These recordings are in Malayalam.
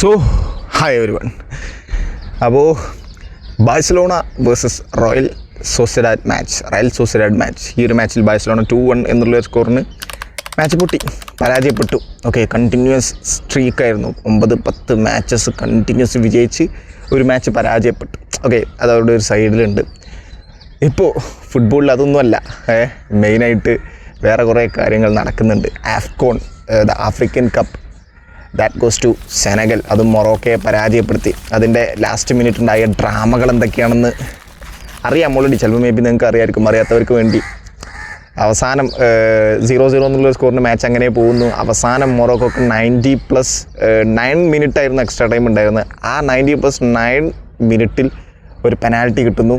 സോ ഹായ് എവരി വൺ അപ്പോൾ Barcelona versus Royal Sociedad match Real Sociedad match ഈ ഒരു മാച്ചിൽ ബാഴ്സലോണ ടു വൺ എന്നുള്ള സ്കോറിന് മാച്ച് പൊട്ടി. പരാജയപ്പെട്ടു. ഓക്കെ കണ്ടിന്യൂസ് സ്ട്രീക്കായിരുന്നു ഒമ്പത് പത്ത് മാച്ചസ് കണ്ടിന്യൂസ് വിജയിച്ച് ഒരു മാച്ച് പരാജയപ്പെട്ടു. ഓക്കെ അത് അവരുടെ ഒരു സൈഡിലുണ്ട് ഇപ്പോൾ ഫുട്ബോളിൽ അതൊന്നുമല്ല. മെയിനായിട്ട് വേറെ കുറേ കാര്യങ്ങൾ നടക്കുന്നുണ്ട്. AFCON the African cup that goes to Senegal അതും മൊറോക്കയെ പരാജയപ്പെടുത്തി. അതിന്റെ ലാസ്റ്റ് മിനിറ്റ് ഉണ്ടായ ഡ്രാമകൾ എന്തൊക്കെയാണെന്ന് അറിയാം. ഓൾറെഡി ചിലപ്പോൾ മേ ബി നിങ്ങൾക്ക് അറിയാമായിരിക്കും അറിയാത്തവർക്ക് വേണ്ടി. അവസാനം സീറോ സീറോ എന്നുള്ള സ്കോറിന് മാച്ച് അങ്ങനെ പോകുന്നു. അവസാനം മൊറോക്കോക്ക് നയന്റി പ്ലസ് നയൻ മിനിറ്റ് ആയിരുന്നു എക്സ്ട്രാ ടൈം ഉണ്ടായിരുന്നത്. ആ നയന്റി പ്ലസ് നയൻ മിനിറ്റിൽ ഒരു പെനാൽറ്റി കിട്ടുന്നു.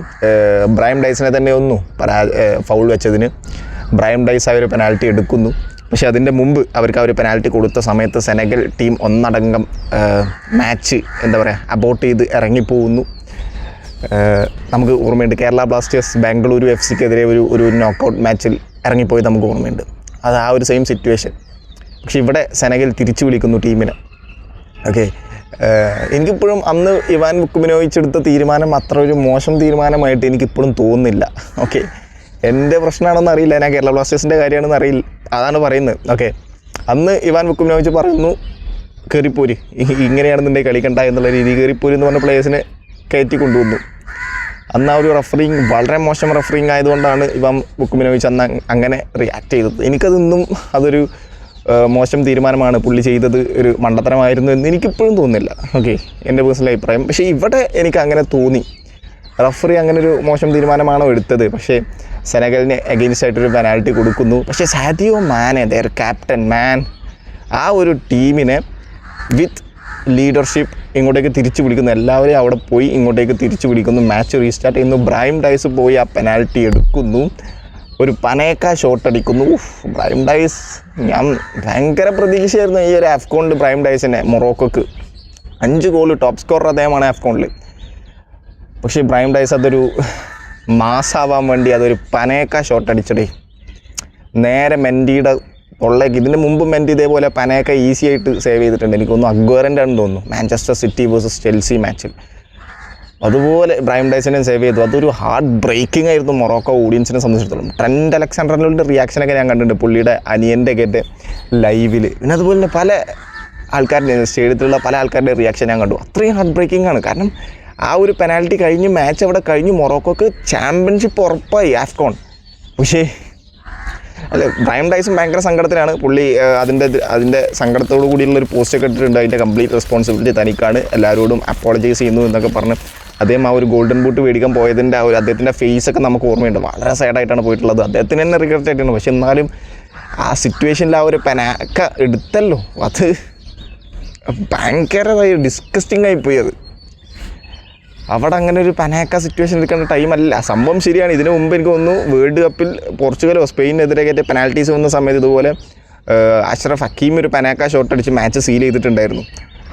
ബ്രൈം ഡൈസിനെ തന്നെ ഒന്നു പരാ ഫൗൾ വെച്ചതിന്. ബ്രൈം ഡൈസ് ആ പെനാൽറ്റി എടുക്കുന്നു. പക്ഷെ അതിന്റെ മുമ്പ് അവർക്ക് അവർ പെനാൽറ്റി കൊടുത്ത സമയത്ത് സെനഗൽ ടീം ഒന്നടങ്കം മാച്ച് എന്താ പറയുക അബോട്ട് ചെയ്ത് ഇറങ്ങിപ്പോകുന്നു. നമുക്ക് ഓർമ്മയുണ്ട് കേരള ബ്ലാസ്റ്റേഴ്സ് ബാംഗ്ലൂരു എഫ് സിക്കെതിരെ ഒരു ഒരു നോക്കൗട്ട് മാച്ചിൽ ഇറങ്ങിപ്പോയത് നമുക്ക് ഓർമ്മയുണ്ട്. അത് ആ ഒരു സെയിം സിറ്റുവേഷൻ പക്ഷേ ഇവിടെ സെനഗൽ തിരിച്ചു വിളിക്കുന്നു ടീമിനെ. ഓക്കെ എനിക്കിപ്പോഴും അന്ന് ഇവാൻ ബുക്കുമിനോയിച്ചെടുത്ത തീരുമാനം അത്ര ഒരു മോശം തീരുമാനമായിട്ട് എനിക്കിപ്പോഴും തോന്നുന്നില്ല. ഓക്കെ എന്റെ പ്രശ്നമാണെന്ന് അറിയില്ല. ഞാൻ കേരള ബ്ലാസ്റ്റേഴ്സിന്റെ കാര്യമാണെന്ന് അറിയില്ല. അതാണ് പറയുന്നത്. ഓക്കെ അന്ന് ഇവാൻ ബുക്കുമിനോവിച്ച് പറയുന്നു കയറിപ്പോര് ഇങ്ങനെയാണെന്നുണ്ടെങ്കിൽ കളിക്കണ്ട എന്നുള്ള രീതി കയറിപ്പോര് എന്ന് പറഞ്ഞ പ്ലേയേഴ്സിനെ കയറ്റി കൊണ്ടുവന്നു. അന്ന് ആ ഒരു റഫറിങ് വളരെ മോശം റഫറിങ് ആയതുകൊണ്ടാണ് ഇവാൻ ബുക്കുമിനോവിച്ച് അന്ന് അങ്ങനെ റിയാക്ട് ചെയ്തത്. എനിക്കതൊന്നും അതൊരു മോശം തീരുമാനമാണ്. പുള്ളി ചെയ്തത് ഒരു മണ്ടത്തരമായിരുന്നു എന്ന് എനിക്കിപ്പോഴും തോന്നുന്നില്ല. ഓക്കെ എന്റെ പേഴ്സണൽ അഭിപ്രായം. പക്ഷേ ഇവിടെ എനിക്ക് അങ്ങനെ തോന്നി. റഫറി അങ്ങനെ ഒരു മോശം തീരുമാനമാണോ എടുത്തത്? പക്ഷേ സെനഗലിന് അഗെയിൻസ്റ്റ് ആയിട്ടൊരു പെനാൽറ്റി കൊടുക്കുന്നു. പക്ഷേ Sadio Mane the captain man ആ ഒരു ടീമിനെ വിത്ത് ലീഡർഷിപ്പ് ഇങ്ങോട്ടേക്ക് തിരിച്ചു വിളിക്കുന്നു. എല്ലാവരെയും അവിടെ പോയി ഇങ്ങോട്ടേക്ക് തിരിച്ചു വിളിക്കുന്നു. മാച്ച് റീസ്റ്റാർട്ട് ചെയ്യുന്നു. ബ്രൈം ഡൈസ് പോയി ആ പെനാൽറ്റി എടുക്കുന്നു. ഒരു പനേക്ക ഷോട്ട് അടിക്കുന്നു. ബ്രൈം ഡൈസ് ഞാൻ ഭയങ്കര പ്രതീക്ഷയായിരുന്നു ഈ ഒരു ആഫ്കോണിൽ ബ്രൈം ഡൈസിനെ മൊറോക്കോക്ക്. അഞ്ച് ഗോൾ ടോപ്പ് സ്കോറർ അദ്ദേഹമാണ് ആഫ്കോണിൽ പക്ഷേ ഇബ്രാഹിം ഡൈസ് അതൊരു മാസാവാൻ വേണ്ടി അതൊരു പനേക്ക ഷോട്ട് അടിച്ചടേ. നേരെ മെൻഡിയുടെ ഉള്ളേക്ക് ഇതിന് മുമ്പ് മെൻഡി ഇതേപോലെ പനേക്ക ഈസി ആയിട്ട് സേവ് ചെയ്തിട്ടുണ്ട്. എനിക്കൊന്നും അഗ്വറിന്റെ ആണെന്ന് തോന്നുന്നു. മാഞ്ചസ്റ്റർ സിറ്റി വേഴ്സസ് ചെൽസി മാച്ചിൽ. അതുപോലെ ബ്രൈം ഡൈസിനെ സേവ് ചെയ്തു. അതൊരു ഹാർട്ട് ബ്രേക്കിംഗ് ആയിരുന്നു മൊറോക്കോ ഓഡിയൻസിനെ സംബന്ധിച്ചിടത്തോളം. ട്രെൻഡ് അലക്സാണ്ടറിനുള്ള റിയാക്ഷനൊക്കെ ഞാൻ കണ്ടിട്ടുണ്ട് പുള്ളിയുടെ അനിയന്റെ ഒക്കെ ലൈവിൽ പിന്നെ അതുപോലെ തന്നെ പല ആൾക്കാരുടെ സ്റ്റേഡിയത്തിലുള്ള പല ആൾക്കാരുടെ റിയാക്ഷൻ ഞാൻ കണ്ടു. അത്രയും ഹാർട്ട് ബ്രേക്കിംഗ് ആണ്. കാരണം ആ ഒരു പെനാൽറ്റി കഴിഞ്ഞ് മാച്ച് അവിടെ കഴിഞ്ഞ് മൊറോക്കോക്ക് ചാമ്പ്യൻഷിപ്പ് ഉറപ്പായി ആഫ്കോൺ പക്ഷേ അല്ല ബ്രൈം ഡൈസും ഭയങ്കര സങ്കടത്തിലാണ്. പുള്ളി അതിന്റെ അതിന്റെ സങ്കടത്തോടു കൂടിയുള്ള ഒരു പോസ്റ്റ് ഇട്ടിട്ടുണ്ട്. അതിന്റെ കംപ്ലീറ്റ് റെസ്പോൺസിബിലിറ്റി തനിക്കാണ്. എല്ലാവരോടും അപ്പോളജൈസ് ചെയ്യുന്നു എന്നൊക്കെ പറഞ്ഞ് അദ്ദേഹം ആ ഒരു ഗോൾഡൻ ബൂട്ട് മേടിക്കാൻ പോയതിന്റെ ആ ഒരു അദ്ദേഹത്തിന്റെ ഫേസ് ഒക്കെ നമുക്ക് ഓർമ്മയുണ്ട്. വളരെ സാഡായിട്ടാണ് പോയിട്ടുള്ളത്. അദ്ദേഹത്തിന് തന്നെ റിഗ്രറ്റ് ആയിട്ടുണ്ട് പക്ഷെ എന്നാലും ആ സിറ്റുവേഷനിൽ ആ ഒരു പെനാക്ക എടുത്തല്ലോ. അത് ഭയങ്കരമായി ഡിസ്കസ്റ്റിംഗ് ആയിപ്പോയി അത്. അവിടെ അങ്ങനെ ഒരു പനേക്ക സിറ്റുവേഷൻ എടുക്കേണ്ട ടൈമല്ല സംഭവം ശരിയാണ്. ഇതിനു മുമ്പ് എനിക്ക് തോന്നുന്നു വേൾഡ് കപ്പിൽ പോർച്ചുഗലോ സ്പെയിനെതിരെ കയറ്റിയ പെനാൽറ്റീസ് വന്ന സമയത്ത് ഇതുപോലെ അഷ്റഫ് ഹക്കീം ഒരു പനാക്ക ഷോട്ട് അടിച്ച് മാച്ച് സീൽ ചെയ്തിട്ടുണ്ടായിരുന്നു.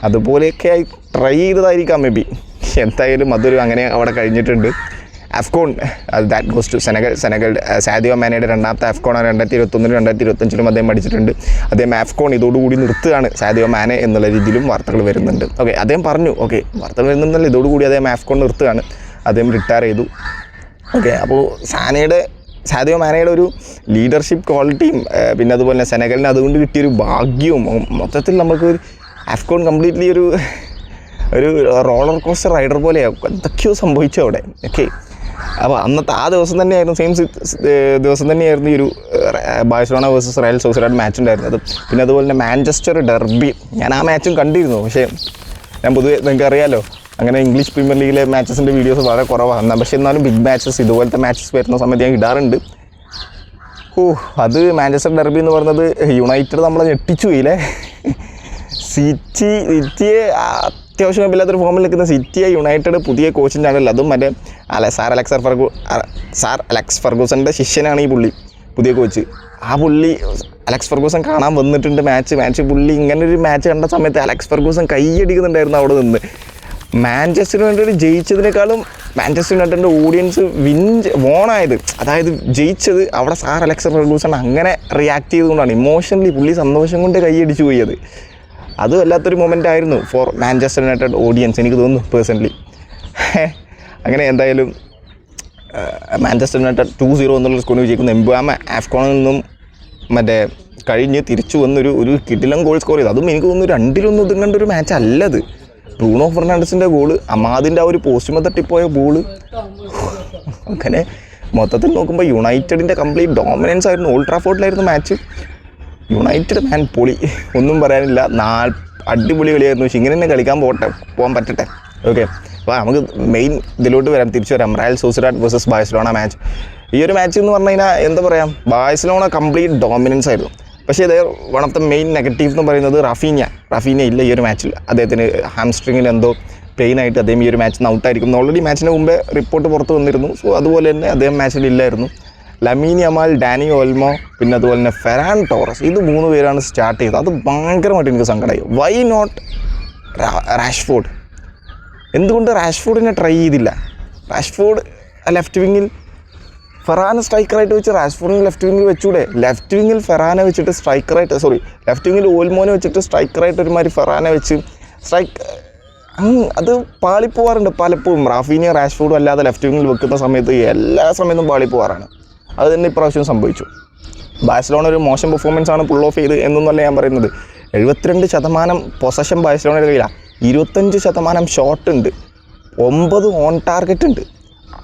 അതുപോലെയൊക്കെ ആയി ട്രൈ ചെയ്തതായിരിക്കാം മേ ബി എന്തായാലും അതൊരു അങ്ങനെ അവിടെ കഴിഞ്ഞിട്ടുണ്ട്. AFCON that goes to Senegal Senegal Sadio മാനയുടെ രണ്ടാമത്തെ അഫ്കോണാണ് രണ്ടായിരത്തി ഇരുപത്തൊന്നിലും രണ്ടായിരത്തി ഇരുപത്തഞ്ചിലും അദ്ദേഹം അടിച്ചിട്ടുണ്ട് അദ്ദേഹം അഫ്കോൺ ഇതോടുകൂടി നിർത്തുകയാണ് സാദിയോ മാനെ എന്നുള്ള രീതിയിലും വാർത്തകൾ വരുന്നുണ്ട്. ഓക്കെ അദ്ദേഹം പറഞ്ഞു ഓക്കെ വാർത്തകൾ വരുന്നുണ്ടല്ലോ ഇതോടുകൂടി അദ്ദേഹം അഫ്കോൺ നിർത്തുകയാണ്. അദ്ദേഹം റിട്ടയർ ചെയ്തു. ഓക്കെ അപ്പോൾ സാനയുടെ സാദിയോ മാനയുടെ ഒരു ലീഡർഷിപ്പ് ക്വാളിറ്റിയും പിന്നെ അതുപോലെ തന്നെ സെനഗലിന് അതുകൊണ്ട് കിട്ടിയൊരു ഭാഗ്യവും മൊത്തത്തിൽ നമുക്ക് അഫ്കോൺ കംപ്ലീറ്റ്ലി ഒരു ഒരു റോളർ കോസ്റ്റർ റൈഡർ പോലെയാവും എന്തൊക്കെയോ സംഭവിച്ചു അവിടെ. ഓക്കെ അപ്പോൾ അന്നത്തെ ആ ദിവസം തന്നെയായിരുന്നു സെയിം ദിവസം തന്നെയായിരുന്നു ഈ ഒരു Barcelona versus Real Sociedad match ഉണ്ടായിരുന്നത്. പിന്നെ അതുപോലെ തന്നെ മാഞ്ചസ്റ്റർ ഡെർബി ഞാൻ ആ മാച്ചും കണ്ടിരുന്നു. പക്ഷേ ഞാൻ പൊതുവെ നിങ്ങൾക്ക് അറിയാമല്ലോ അങ്ങനെ ഇംഗ്ലീഷ് പ്രീമിയർ ലീഗിലെ മാച്ചസിന്റെ വീഡിയോസ് വളരെ കുറവാണ് പക്ഷേ എന്നാലും ബിഗ് മാച്ചസ് ഇതുപോലത്തെ മാച്ചസ് വരുന്ന സമയത്ത് ഞാൻ ഇടാറുണ്ട്. ഓ അത് മാഞ്ചസ്റ്റർ ഡെർബി എന്ന് പറഞ്ഞത് യുണൈറ്റഡ് നമ്മളെ ഞെട്ടിച്ചു പോയില്ലേ സിറ്റി സിറ്റിയെ അത്യാവശ്യം കുഴപ്പമില്ലാത്തൊരു ഫോമിൽ നിൽക്കുന്ന സിറ്റിയെ യുണൈറ്റഡ് പുതിയ കോച്ചിന്റെ ആണല്ലോ. അതും മറ്റേ അല്ല സാർ അലക്സർ ഫർഗൂ സാർ അലക്സ് ഫർഗൂസന്റെ ശിഷ്യനാണ് ഈ പുള്ളി പുതിയ കോച്ച് ആ പുള്ളി അലക്സ് ഫർഗൂസൻ കാണാൻ വന്നിട്ടുണ്ട് മാച്ച് മാച്ച് പുള്ളി ഇങ്ങനെ ഒരു മാച്ച് കണ്ട സമയത്ത് അലക്സ് ഫർഗൂസൻ കൈയടിക്കുന്നുണ്ടായിരുന്നു അവിടെ നിന്ന്. മാഞ്ചസ്റ്റർ യുണൈറ്റഡ് ജയിച്ചതിനേക്കാളും മാഞ്ചസ്റ്റർ യുണൈറ്റഡിന്റെ ഓഡിയൻസ് വിൻ വോണായത് അതായത് ജയിച്ചത് അവിടെ സാർ അലക്സർ ഫർഗൂസൺ അങ്ങനെ റിയാക്ട് ചെയ്തുകൊണ്ടാണ്. ഇമോഷണലി പുള്ളി സന്തോഷം കൊണ്ട് കൈയടിച്ചു പോയത് അതും വല്ലാത്തൊരു മൊമെന്റ് ആയിരുന്നു ഫോർ മാഞ്ചസ്റ്റർ യുണൈറ്റഡ് ഓഡിയൻസ് എനിക്ക് തോന്നുന്നു പേഴ്സണലി അങ്ങനെ എന്തായാലും മാഞ്ചസ്റ്റർ യുണൈറ്റഡ് ടു സീറോ എന്നുള്ള സ്കോറിന് വിജയിക്കുന്നു എംബാമ ആഫ്കോണിൽ നിന്നും മറ്റേ കഴിഞ്ഞ് തിരിച്ചു വന്നൊരു ഒരു കിടിലം ഗോൾ സ്കോർ ചെയ്തു. അതും എനിക്ക് തോന്നുന്നു രണ്ടിലൊന്നും ഒതുങ്ങേണ്ട ഒരു മാച്ച് അല്ല അത് ബ്രൂണോ ഫെർണാണ്ടസിന്റെ ഗോൾ അമാദിന്റെ ആ ഒരു പോസ്റ്റുമ തട്ടിപ്പോയ ഗോൾ അങ്ങനെ മൊത്തത്തിൽ നോക്കുമ്പോൾ യുണൈറ്റഡിന്റെ കംപ്ലീറ്റ് ഡോമിനൻസ് ആയിരുന്നു. ഓൾഡ് മാച്ച് യുണൈറ്റഡ് മാൻ പൊളി. ഒന്നും പറയാനില്ല. നാല് അടിപൊളി കളിയായിരുന്നു. പക്ഷെ ഇങ്ങനെ തന്നെ കളിക്കാൻ പോട്ടെ പോകാൻ പറ്റട്ടെ. ഓക്കെ അപ്പോൾ നമുക്ക് മെയിൻ ഇതിലോട്ട് വരാം. തിരിച്ചു വരാം. Real Sociedad versus Barcelona match ഈ ഒരു മാച്ച് എന്ന് പറഞ്ഞു കഴിഞ്ഞാൽ എന്താ പറയുക ബാഴ്സലോണ കംപ്ലീറ്റ് ഡോമിനൻസ് ആയിരുന്നു. പക്ഷേ ഇത് one of the main negative എന്ന് പറയുന്നത് റഫീന റഫീന ഇല്ല ഈ ഒരു മാച്ചിൽ അദ്ദേഹത്തിന് ഹാംസ്ട്രിങ്ങിൽ എന്തോ പെയിൻ ആയിട്ട് അദ്ദേഹം ഈ ഒരു മാച്ചിൽ ഔട്ടായിരിക്കും ഓൾറെഡി മാച്ചിന് മുമ്പേ റിപ്പോർട്ട് പുറത്ത് വന്നിരുന്നു. സോ അതുപോലെ തന്നെ അദ്ദേഹം മാച്ചിൽ ഇല്ലായിരുന്നു. ലമീനി അമാൽ ഡാനി ഓൽമോ പിന്നെ അതുപോലെ തന്നെ ഫെറാൻ ടോറസ് ഇത് മൂന്ന് പേരാണ് സ്റ്റാർട്ട് ചെയ്തത്. അത് ഭയങ്കരമായിട്ട് എനിക്ക് സങ്കടമായി വൈ നോട്ട് റാഷ്ഫോർഡ് എന്തുകൊണ്ട് റാഷ്ഫോർഡിനെ ട്രൈ ചെയ്തില്ല? റാഷ്ഫോർഡ് ലെഫ്റ്റ് വിങ്ങിൽ ഫെറാനെ സ്ട്രൈക്കറായിട്ട് വെച്ച് റാഷ്ഫോർഡിനെ ലെഫ്റ്റ് വിങ്ങിൽ വെച്ചൂടെ? ലെഫ്റ്റ് വിങ്ങിൽ ഫെറാനെ വെച്ചിട്ട് സ്ട്രൈക്കറായിട്ട് സോറി ലെഫ്റ്റ് വിങ്ങിൽ ഓൽമോനെ വെച്ചിട്ട് സ്ട്രൈക്കറായിട്ട് ഒരുമാതിരി ഫെറാനെ വെച്ച് സ്ട്രൈക്ക് അത് പാളിപ്പോവാറുണ്ട് പലപ്പോഴും. റാഫീനിയ റാഷ്ഫോർഡും അല്ലാതെ ലെഫ്റ്റ് വിങ്ങിൽ വെക്കുന്ന സമയത്ത് എല്ലാ സമയത്തും പാളിപ്പോവാറാണ്. അത് തന്നെ ഇപ്രാവശ്യം സംഭവിച്ചു. ബാഴ്സലോണ ഒരു മോശം പെർഫോമൻസ് ആണ് പുൾ ഓഫ് ചെയ്ത് എന്നൊന്നല്ല ഞാൻ പറയുന്നത്. എഴുപത്തിരണ്ട് ശതമാനം പൊസഷൻ ബാഴ്സലോണയുടെ കയ്യിലാണ് ഇരുപത്തഞ്ച് ശതമാനം ഷോട്ട് ഉണ്ട്. ഒമ്പത് ഓൺ ടാർഗറ്റ് ഉണ്ട്.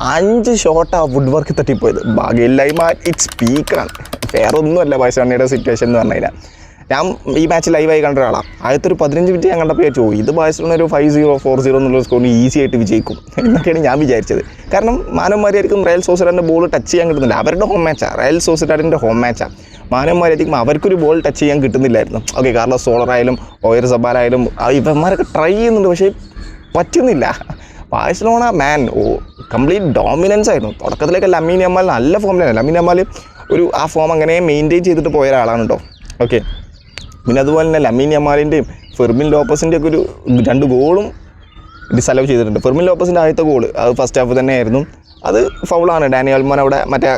അഞ്ച് ഷോട്ടാണ് വുഡ് വർക്ക് തട്ടിപ്പോയത്. ഭാഗ്യമില്ലായ്മ ഇറ്റ്സ് പീക്കാണ് വേറൊന്നുമല്ല ബാഴ്സലോണയുടെ സിറ്റുവേഷൻ എന്ന് പറഞ്ഞു കഴിഞ്ഞാൽ. ഞാൻ ഈ മാച്ച് ലൈവായി കണ്ട ഒരാളാണ് ആദ്യത്തെ ഒരു പതിനഞ്ച് മിനിറ്റ് ഞാൻ കണ്ടപ്പോൾ ചോദിച്ചു ഇത് ബാഴ്സലോണ ഒരു ഫൈവ് സീറോ ഫോർ സീറോ എന്നുള്ള സ്കോറിന് ഈസി ആയിട്ട് വിജയിക്കും. എന്നൊക്കെയാണ് ഞാൻ വിചാരിച്ചത്. കാരണം മാനവന്മാരായിരിക്കും റയൽ സോസിഡാറിന്റെ ബോൾ ടച്ച് ചെയ്യാൻ കിട്ടുന്നില്ല. അവരുടെ ഹോം മാച്ചാണ് റയൽ സോസിഡാറിന്റെ ഹോം മാച്ചാണ് മാനവന്മാരായിരിക്കും അവർക്കൊരു ബോൾ ടച്ച് ചെയ്യാൻ കിട്ടുന്നില്ലായിരുന്നു. ഓക്കെ കാരണം സോളറായാലും ഓയർ സബാലായാലും ഇവന്മാരൊക്കെ ട്രൈ ചെയ്യുന്നുണ്ട് പക്ഷേ പറ്റുന്നില്ല. Barcelona man oh complete dominance ആയിരുന്നു. തുടക്കത്തിലേക്ക് ലമീൻ അമ്മാൽ നല്ല ഫോമിലാണ് ലമീൻ അമ്മാൽ ഒരു ആ ഫോം അങ്ങനെ മെയിന്റെയിൻ ചെയ്തിട്ട് പോയ ഒരാളാണ് കേട്ടോ ഓക്കെ. പിന്നെ അതുപോലെ തന്നെ ലമീൻ യമാലിന്റെയും ഫെർമിൻ ലോപ്പസിന്റെ ഒക്കെ ഒരു രണ്ട് ഗോളും ഡിസലവ് ചെയ്തിട്ടുണ്ട്. ഫെർമിൻ ലോപ്പസിന്റെ ആദ്യത്തെ ഗോൾ അത് ഫസ്റ്റ് ഹാഫ് തന്നെയായിരുന്നു. അത് ഫൗളാണ് ഡാനി അൽമോൻ അവിടെ മറ്റേ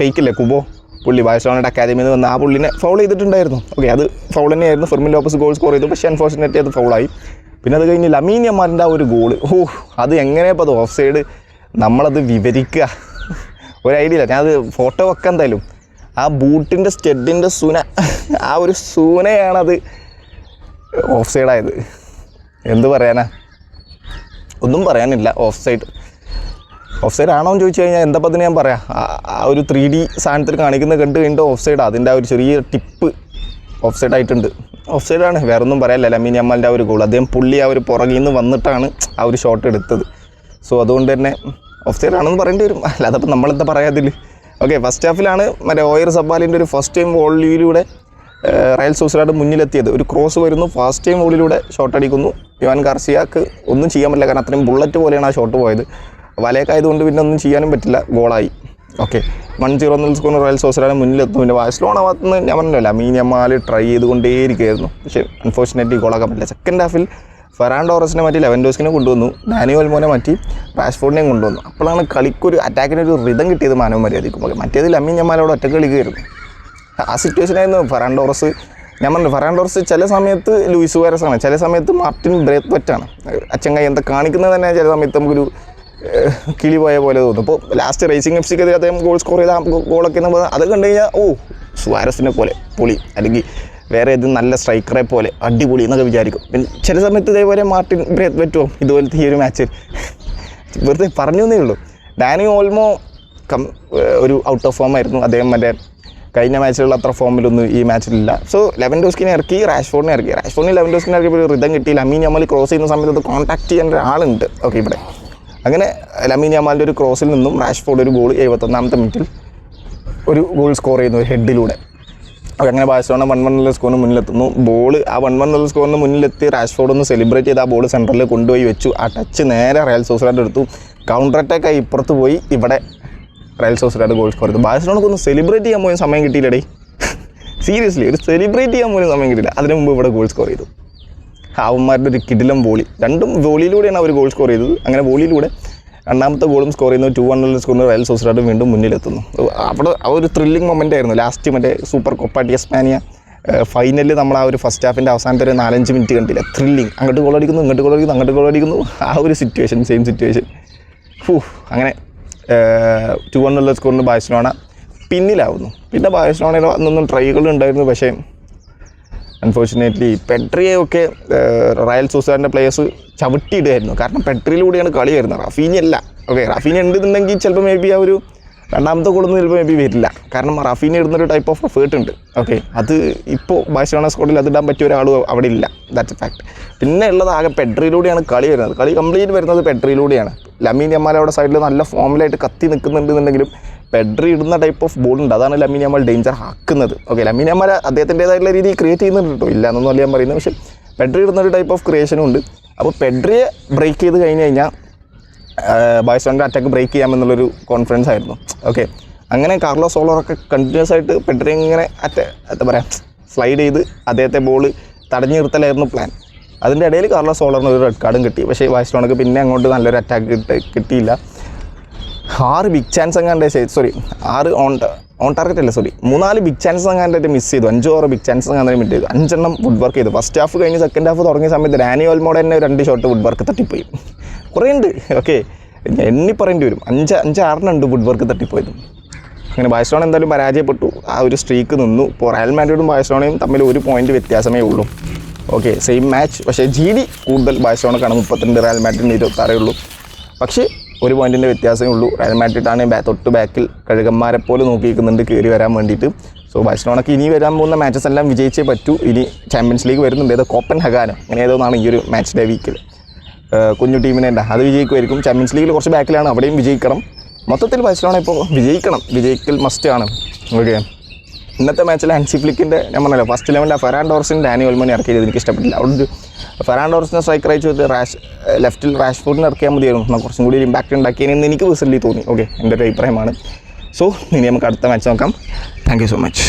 ടേക്കില്ലേ കുബോ പുള്ളി ബാഴ്സലോണയുടെ അക്കാദമിയിൽ നിന്ന് വന്ന ആ പുള്ളിനെ ഫൗൾ ചെയ്തിട്ടുണ്ടായിരുന്നു. ഓക്കെ അത് ഫൗൾ തന്നെയായിരുന്നു. ഫെർമിൻ ലോപ്പസ് ഗോൾ സ്കോർ ചെയ്തു. പക്ഷേ അൺഫോർച്ചുനേറ്റ്ലി അത് ഫൗളായി പിന്നെ അത് കഴിഞ്ഞ് ലമീൻ യമാലിന്റെ ആ ഒരു ഗോൾ ഓ അത് എങ്ങനെയപ്പോൾ അത് ഓഫ് സൈഡ് നമ്മളത് വിവരിക്കുക. ഒരു ഐഡിയ ഇല്ല. ഞാൻ അത് ഫോട്ടോ വെക്കാം എന്തായാലും. ആ ബൂട്ടിന്റെ സ്റ്റെഡിന്റെ സൂന ആ ഒരു സൂനയാണത് ഓഫ് സൈഡായത് എന്ത് പറയാനാ? ഒന്നും പറയാനില്ല ഓഫ് സൈഡ് ഓഫ് സൈഡ് ആണോ എന്ന് ചോദിച്ചു കഴിഞ്ഞാൽ എന്താ പതിന് ഞാൻ പറയാം? ആ- ഒരു ത്രീ ഡി സാധനത്തിൽ കാണിക്കുന്നത് കണ്ട് കഴിഞ്ഞിട്ട് ഓഫ് സൈഡ് അതിന്റെ ആ ഒരു ചെറിയ ടിപ്പ് ഓഫ് സൈഡ് ആയിട്ടുണ്ട് ഓഫ് സൈഡാണ് വേറെ ഒന്നും പറയാനില്ല ലമീൻ അമ്മാലിന്റെ ആ ഒരു ഗോൾ അദ്ദേഹം പുള്ളി ആ ഒരു പുറകിൽ നിന്ന് വന്നിട്ടാണ് ആ ഒരു ഷോട്ട് എടുത്തത്. സോ അതുകൊണ്ട് തന്നെ ഓഫ് സൈഡ് ആണെന്ന് പറയേണ്ടി വരും. അല്ലാതെ അപ്പം നമ്മളെന്താ പറയാതിൽ ഓക്കെ ഫസ്റ്റ് ഹാഫിലാണ് മറ്റേ ഓയർ സബ്ബാലിന്റെ ഒരു ഫസ്റ്റ് ടൈം വോളിയിലൂടെ റയൽ സോസിലാട് മുന്നിലെത്തിയത്. ഒരു ക്രോസ് വരുന്നു ഫാസ്റ്റ് ടൈം വോളിലൂടെ ഷോട്ട് അടിക്കുന്നു. ഇവാൻ കാർസിയാക്ക് ഒന്നും ചെയ്യാൻ പറ്റില്ല കാരണം അത്രയും ബുള്ളറ്റ് പോലെയാണ് ആ ഷോട്ട് പോയത്. വലയക്കായതുകൊണ്ട് പിന്നെ ഒന്നും ചെയ്യാനും പറ്റില്ല ഗോളായി ഓക്കെ വൺ സീറോ എന്നുള്ള സ്കോർ റയൽ സോസിലാണ് മുന്നിലെത്തും പിന്നെ ബാഴ്സലോണ ഭാഗത്തുനിന്ന് ഞാൻ പറഞ്ഞല്ലോ മീനിയമ്മാൽ ട്രൈ ചെയ്തുകൊണ്ടേയിരിക്കുകയായിരുന്നു. പക്ഷേ അൺഫോർച്ചുനേറ്റ്ലി ഗോളാക്കാൻ പറ്റില്ല. സെക്കൻഡ് ഹാഫിൽ ഫെറാൻഡോറസിനെ മാറ്റി ലെവൻഡോസ്കിനെ കൊണ്ടുവന്നു ഡാനിയോൽ മോനെ മാറ്റി റാഷ്ഫോർഡിനെയും കൊണ്ടുവന്നു. അപ്പോഴാണ് കളിക്കൊരു അറ്റാക്കിനൊരു റിതം കിട്ടിയത് മാനവ മര്യാദയ്ക്കും. മറ്റേത് ലമ്മീൻ ഞമ്മാലോട് ഒറ്റ കളിക്കുകയായിരുന്നു. ആ സിറ്റുവേഷനായിരുന്നു ഫെറാൻഡോറസ് ഞാൻ പറഞ്ഞു ഫെറാൻഡോറസ് ചില സമയത്ത് ലൂയിസ് സുവാരസ് ആണ് ചില സമയത്ത് മാർട്ടിൻ ബ്രേത്വറ്റാണ് അച്ചങ്ങായി എന്താ കാണിക്കുന്നത് തന്നെ ചില സമയത്ത് നമുക്കൊരു കിളി പോയ പോലെ തോന്നും. അപ്പോൾ ലാസ്റ്റ് റേസിംഗ് എഫ് സിക്കെതിരെ അദ്ദേഹം ഗോൾ സ്കോർ ചെയ്ത ഗോളൊക്കെ നമ്മൾ അത് കണ്ടു കഴിഞ്ഞാൽ ഓ സുവാരസിനെ പോലെ പൊളി. അല്ലെങ്കിൽ വേറെ ഏത് നല്ല സ്ട്രൈക്കറെ പോലെ അടിപൊളി എന്നൊക്കെ വിചാരിക്കും. പിന്നെ ചില സമയത്ത് ഇതേപോലെ മാർട്ടിൻ ബ്രേത്ത് പറ്റുമോ ഇതുപോലത്തെ ഈ ഒരു മാച്ചിൽ വെറുതെ പറഞ്ഞു എന്നേ ഉള്ളൂ. ഡാനി ഓൾമോ കം ഒരു ഔട്ട് ഓഫ് ഫോം ആയിരുന്നു. അദ്ദേഹം മറ്റേ കഴിഞ്ഞ മാച്ചിലുള്ള അത്ര ഫോമിലൊന്നും ഈ മാച്ചിലില്ല സോ ലെവൻ ഡോസ്കിനെ ഇറക്കി റാഷ്ഫോർഡിനെ ഇറക്കി. റാഷ്ഫോർഡിന് ലെവൻ ഡോസ്കിനെ ഇറക്കിയപ്പോൾ ഒരു റിതം കിട്ടി ലമീൻ അമൽ ക്രോസ് ചെയ്യുന്ന സമയത്ത് അത് കോൺടാക്ട് ചെയ്യാൻ ഒരാളുണ്ട്. ഓക്കെ ഇവിടെ. അങ്ങനെ ലമീൻ അമാലിന്റെ ഒരു ക്രോസിൽ നിന്നും റാഷ്ഫോർഡ് ഒരു ഗോൾ എഴുപത്തൊന്നാമത്തെ മിനിറ്റിൽ ഒരു ഗോൾ സ്കോർ ചെയ്യുന്നു ഒരു ഹെഡിലൂടെ അങ്ങനെ ബാഴ്സലോണ വൺ വൺ എന്നുള്ള സ്കോറിന് മുന്നിലെത്തുന്നു. ബോൾ ആ വൺ വൺ എന്നുള്ള സ്കോറിന് മുന്നിലെത്തി റാഷ്ഫോർഡ് ഒന്ന് സെലിബ്രേറ്റ് ചെയ്ത് ആ ബോൾ സെന്ററിൽ കൊണ്ടുപോയി വെച്ചു. ആ ടച്ച് നേരെ റയൽ സോസിലാൻഡ് എടുത്തു. കൗണ്ടർ അറ്റാക്ക് ആയി ഇപ്പുറത്ത് പോയി. ഇവിടെ റയൽ സോസിലാൻഡ് ഗോൾ സ്കോർ ചെയ്തു. ബാഴ്സലോണക്ക് ഒന്ന് സെലിബ്രേറ്റ് ചെയ്യാൻ പോലും സമയം കിട്ടിയില്ലടേ. സീരിയസ്ലി ഒരു സെലിബ്രേറ്റ് ചെയ്യാൻ പോലും സമയം കിട്ടില്ല അതിന് മുമ്പ് ഇവിടെ ഗോൾ സ്കോർ ചെയ്തു. ഹാവന്മാരുടെ ഒരു കിടിലം വോളി രണ്ടും വോളിയിലൂടെയാണ് അവർ ഗോൾ സ്കോർ ചെയ്തത്. അങ്ങനെ വോളിയിലൂടെ രണ്ടാമത്തെ ഗോളും സ്കോർ ചെയ്യുന്നു. ടു വൺ സ്കോറിന് റയൽ സോസിലായിട്ട് വീണ്ടും മുന്നിലെത്തുന്നു. അവിടെ ആ ഒരു ത്രില്ലിംഗ് മൊമെന്റ് ആയിരുന്നു. ലാസ്റ്റ് മറ്റേ സൂപ്പർ കൊപ്പാട്ടി എസ്പാനിയ ഫൈനലിൽ നമ്മൾ ആ ഒരു ഫസ്റ്റ് ഹാഫിന്റെ അവസാനത്തെ ഒരു നാലഞ്ച് മിനിറ്റ് കണ്ടില്ല? ത്രില്ലിങ് അങ്ങോട്ട് ഗോൾ അടിക്കുന്നു ഇങ്ങോട്ട് ഗോൾ അടിക്കുന്നു അങ്ങോട്ട് ഗോൾ അടിക്കുന്നു. ആ ഒരു സിറ്റുവേഷൻ സെയിം സിറ്റുവേഷൻ ഫൂ അങ്ങനെ ടു വൺ സ്കോറിന് ബാഴ്സലോണ. പിന്നിലാവുന്നു. പിന്നെ ബാഴ്സലോണയിൽ അന്നൊന്നും ട്രൈകൾ ഉണ്ടായിരുന്നു. പക്ഷേ അൺഫോർച്ചുനേറ്റ്ലി പെട്രിയൊക്കെ റയൽ സൂസാറിന്റെ പ്ലേയേഴ്സ് ചവിട്ടിയിടുമായിരുന്നു കാരണം പെട്രിയിലൂടെയാണ് കളി വരുന്നത്. റഫീനി അല്ല. ഓക്കെ റഫീന ഉണ്ടെന്നുണ്ടെങ്കിൽ ചിലപ്പോൾ മേ ബി ആ ഒരു രണ്ടാമത്തെ ഗോളൊന്നും ചിലപ്പോൾ മേ ബി വരില്ല. കാരണം റഫീന ഇടുന്നൊരു ടൈപ്പ് ഓഫ് എഫേർട്ട് ഉണ്ട്. ഓക്കെ അത് ഇപ്പോൾ ബാഴ്സലോണ സ്കോഡിൽ അത് ഇടാൻ പറ്റിയ ഒരാൾ അവിടെ ഇല്ല. ദാറ്റ്സ് എ ഫാക്ട് പിന്നെ ഉള്ളത് ആകെ പെട്രിയിലൂടെയാണ് കളി വരുന്നത്. കളി കംപ്ലീറ്റ് വരുന്നത് പെട്രിയിലൂടെയാണ് ലമീൻ അമ്മാൽ അവിടെ സൈഡിൽ നല്ല ഫോമിലായിട്ട് കത്തി നിൽക്കുന്നുണ്ടെന്നുണ്ടെങ്കിലും പെഡ്രി ഇടുന്ന ടൈപ്പ് ഓഫ് ബോൾ ഉണ്ട്. അതാണ് ലമീൻ അമ്മാൽ ഡേഞ്ചർ ആക്കുന്നത്. ഓക്കെ ലമീൻ അമ്മാൽ അദ്ദേഹത്തിന്റെതായിട്ടുള്ള രീതിയിൽ ക്രിയേറ്റ് ചെയ്യുന്നുണ്ട് കേട്ടോ ഇല്ല എന്നൊന്നും ഞാൻ പറയുന്നത്. പക്ഷേ പെഡ്രി ഇടുന്ന ഒരു ടൈപ്പ് ഓഫ് ക്രിയേഷനും ഉണ്ട്. അപ്പോൾ പെഡ്രിയെ ബ്രേക്ക് ചെയ്ത് കഴിഞ്ഞ് കഴിഞ്ഞാൽ ബായ്സോണിന്റെ അറ്റാക്ക് ബ്രേക്ക് ചെയ്യാമെന്നുള്ളൊരു കോൺഫിഡൻസ് ആയിരുന്നു. ഓക്കെ അങ്ങനെ കാർലോ സോളറൊക്കെ കണ്ടിന്യൂസ് ആയിട്ട് പെഡ്രി ഇങ്ങനെ അറ്റ എന്താ പറയുക സ്ലൈഡ് ചെയ്ത് അദ്ദേഹത്തെ ബോൾ തടഞ്ഞു നിർത്തലായിരുന്നു പ്ലാൻ അതിന്റെ ഇടയിൽ കാർലോ സോളറിന് ഒരു റെഡ് കാർഡും കിട്ടി. പക്ഷേ ബാഴ്സലോണക്ക് പിന്നെ അങ്ങോട്ട് നല്ലൊരു അറ്റാക്ക് കിട്ടി കിട്ടിയില്ല. ആറ് ബിഗ് ചാൻസ് എങ്ങാണ്ട് സോറി ആറ് ഓൺ ഓൺ ടാർഗറ്റ് അല്ല സോറി മൂന്നാൽ ബിഗ് ചാൻസ് എങ്ങാണ്ടായിട്ട് മിസ് ചെയ്തു. അഞ്ചോ ആറ് ബിഗ് ചാൻസ് എങ്ങാണ്ട് മിസ് ചെയ്തു. അഞ്ചെണ്ണം വുഡ് വർക്ക് ചെയ്തു. ഫസ്റ്റ് ഹാഫ് കഴിഞ്ഞ് സെക്കൻഡ് ഹാഫ് തുടങ്ങിയ സമയത്ത് ഡാനി ഓൽമോഡ് തന്നെ രണ്ട് ഷോട്ട് വുഡ് വർക്ക് തട്ടിപ്പോയി. കുറേ ഉണ്ട് ഓക്കെ എണ്ണി പറയേണ്ടി വരും. അഞ്ച് അഞ്ച് ആറെണ്ണം ഉണ്ട് വുഡ് വർക്ക് തട്ടിപ്പോയത്. അങ്ങനെ ബാഴ്സലോണ എന്തായാലും പരാജയപ്പെട്ടു. ആ ഒരു സ്ട്രീക്ക് നിന്നു. ഇപ്പോൾ റയൽ മാഡ്രിഡും ബാഴ്സലോണയും തമ്മിൽ ഒരു പോയിന്റ് വ്യത്യാസമേ ഉള്ളൂ. ഓക്കെ സെയിം മാച്ച് പക്ഷേ ജി ഡി കൂടുതൽ ബാഴ്സലോണക്കാണ്. മുപ്പത്തിരണ്ട് റയൽ മാഡ്രിഡിന് ഇരുപത്താറേ ഉള്ളൂ. പക്ഷേ ഒരു പോയിന്റിന്റെ വ്യത്യാസമേ ഉള്ളൂ. റയൽ മാഡ്രിഡാണ് തൊട്ട് ബാക്കിൽ കഴുകന്മാരെ പോലെ നോക്കിയിരിക്കുന്നുണ്ട് കയറി വരാൻ വേണ്ടിയിട്ട്. സോ ബാഴ്സലോണക്ക് ഇനി വരാൻ പോകുന്ന മാച്ചസ് എല്ലാം വിജയിച്ചേ പറ്റൂ. ഇനി ചാമ്പ്യൻസ് ലീഗ് വരുന്നുണ്ട്. ഏതോ കോപ്പൻ ഹഗാനോ അങ്ങനെ ഏതോ എന്നാണ് ഈ ഒരു മാച്ച് ഡേ വീക്കിൽ കുഞ്ഞു ടീമിനെ ഉണ്ട് അത് വിജയിക്കുമായിരിക്കും. ചാമ്പ്യൻസ് ലീഗിൽ കുറച്ച് ബാക്കിലാണ്. അവിടെയും വിജയിക്കണം. മൊത്തത്തിൽ ബാഴ്സലോണ ഇപ്പോൾ വിജയിക്കണം. വിജയിക്കൽ മസ്റ്റ് ആണ്. ഓക്കെ. ഇന്നത്തെ മാച്ചിൽ ഹൻസി ഫ്ലിക്കിന്റെ ഞാൻ പറഞ്ഞല്ലോ ഫസ്റ്റ് ലെവലിൽ ഫെറാൻ ഡോർസിന്റെ ഡാനി ഒൽമോനെ ഇറക്കിയത് എനിക്ക് ഇഷ്ടപ്പെട്ടില്ല. അവിടെ ഫെറാൻ ഡോർസിനെ സ്ട്രൈക്കർ അയച്ചു റാഷ് ലെഫ്റ്റിൽ റാഷ് ഫോർഡിന് ഇറക്കിയാൽ മതിയായിരുന്നു. എന്നാൽ കുറച്ചും കൂടി ഇമ്പാക്റ്റ് ഉണ്ടാക്കിയതിനെന്ന് എനിക്ക് പേഴ്സണലി തോന്നി. ഓക്കെ എന്റെ ഒരു അഭിപ്രായമാണ്. സോ ഇനി നമുക്ക് അടുത്ത മാച്ച് നോക്കാം. Thank so much